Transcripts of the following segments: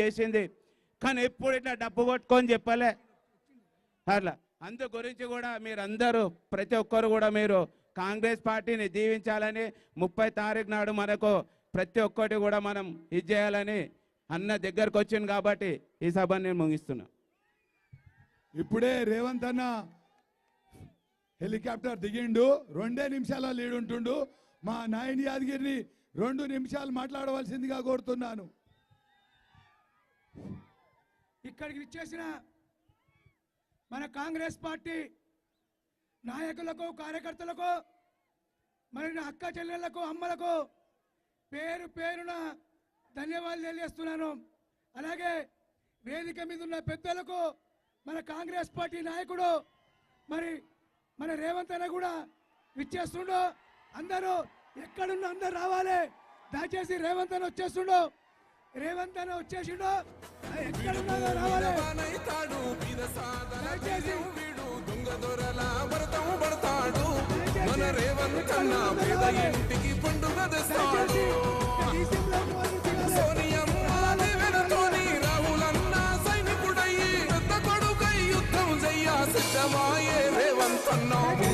చేసింది. కానీ ఎప్పుడు ఇట్లా డబ్బు కొట్టుకొని చెప్పలే. అట్లా. అందు గురించి కూడా మీరందరూ ప్రతి ఒక్కరు కూడా మీరు కాంగ్రెస్ పార్టీని దీవించాలని ముప్పై తారీఖు నాడు మనకు ప్రతి ఒక్కటి కూడా మనం ఇది చేయాలని అన్న దగ్గరకు వచ్చింది కాబట్టి ఈ సభను నేను ముగిస్తున్నా. ఇప్పుడే రేవంత్ అన్న హెలికాప్టర్ దిగిండు. రెండే నిమిషాల లీడ్ ఉంటుండు. మా నాయని యాదగిరిని రెండు నిమిషాలు మాట్లాడవలసిందిగా కోరుతున్నాను. ఇక్కడికి విచ్చేసిన మన కాంగ్రెస్ పార్టీ నాయకులకు కార్యకర్తలకు మరి నా అక్క చెల్లెళ్ళకు అమ్మలకు పేరు పేరున ధన్యవాదాలు తెలియజేస్తున్నాను. అలాగే వేదిక మీద ఉన్న పెద్దలకు మన కాంగ్రెస్ పార్టీ నాయకుడు మరి మన రేవంత్ అన్న కూడా విచ్చేస్తుండో. అందరూ ఎక్కడున్న అందరు రావాలి. దయచేసి రేవంత్ అన్న వచ్చేస్తుండు. రేవంత్ అన్న వచ్చేసిండు. ఎక్కడున్నా రావాలి. పేద ఇంటికి పండుగ తెస్తాడు రాహులన్న సైనికుడయ్యి పెద్ద కొడుకై యుద్ధం చెయ్య సిద్ధమాయే రేవంతన్న మూడు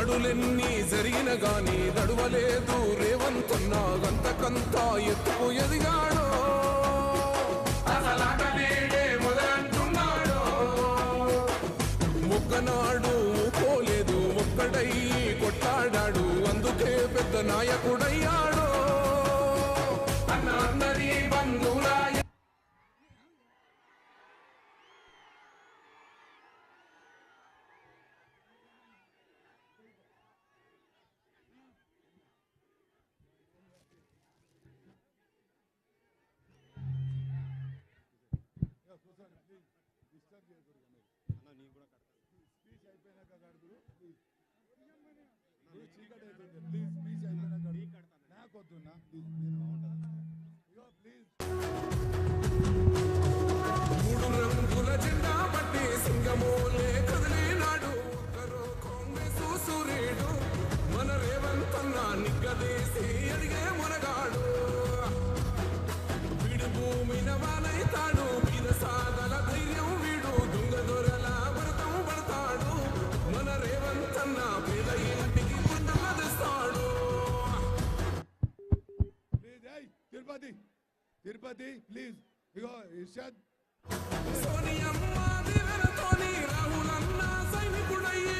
దాడులెన్ని జరిగిన గాని దడువలేదు రేవంతున్నా గంతకంత ఎత్తుకు ఎదిగాడు. మొగ్గనాడు పోలేదు ఒక్కడై కొట్లాడాడు. అందుకే పెద్ద నాయకుడయ్యాడు. నాకొద్దున్నా ప్లీజ్ ప్లీజ్ మూడు రంగుల జెండా పట్టి సింగమోలే కదిలినాడు. ఒక్కరో కాంగ్రెస్ మన రేవంతన్న మునగాడు. వీడు భూమిన వానైతాడు తిరుపతి తిరుపతి ప్లీజ్ ఇగో ఇర్షాద్. సోనియమ్మ దివెనతోని రాహులన్న సైనికుడయ్యి